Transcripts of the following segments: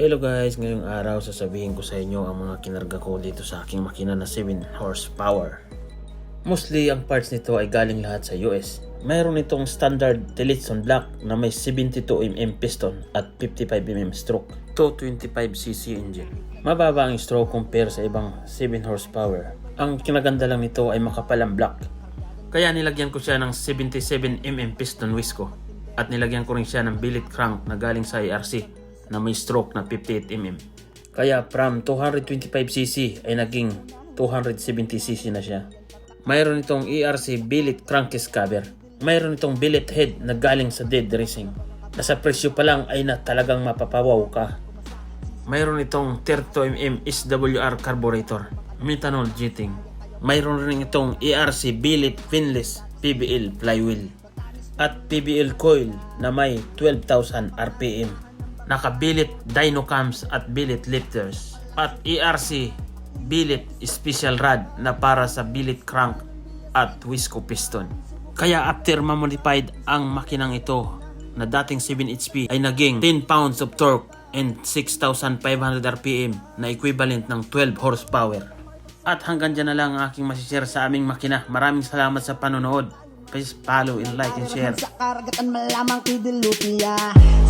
Hello guys, ngayong araw sasabihin ko sa inyo ang mga kinarga ko dito sa aking makina na 7 horsepower. Mostly ang parts nito ay galing lahat sa US. Mayroon itong standard Tillotson block na may 72mm piston at 55mm stroke. 225cc engine. Mababa ang stroke compare sa ibang 7 horsepower. Ang kinaganda lang nito ay makapal ang block. Kaya nilagyan ko siya ng 77mm piston Wisco at nilagyan ko rin siya ng billet crank na galing sa IRC na may stroke na 58mm. Kaya from 225cc ay naging 270cc na siya. Mayroon itong ERC billet crankcase cover. Mayroon itong billet head na galing sa dead racing. Nasa presyo pa lang ay na talagang mapapawaw ka. Mayroon itong 32mm SWR carburetor, methanol jetting. Mayroon rin itong ERC billet finless PBL flywheel at PBL coil na may 12,000 RPM. Naka-billet dyno cams at billet lifters at ERC billet special rod na para sa billet crank at Wisco piston. Kaya after mamodified ang makinang ito na dating 7 HP ay naging 10 pounds of torque and 6,500 RPM na equivalent ng 12 horsepower. At hanggang dyan na lang ang aking masishare sa aming makina. Maraming salamat sa panonood. Please follow and like and share. Sa karagatan malamang idilupia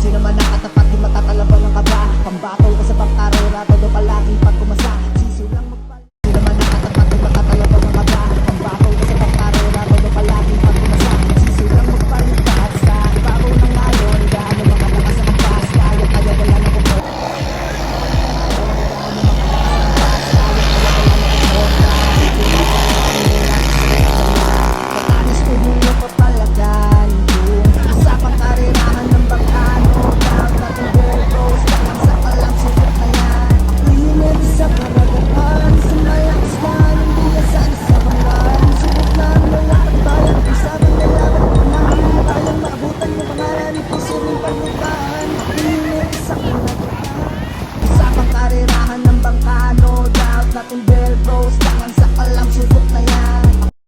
Sino man nakatapat di matatalaban ng kaba. Pambatol ka sa pagkumasa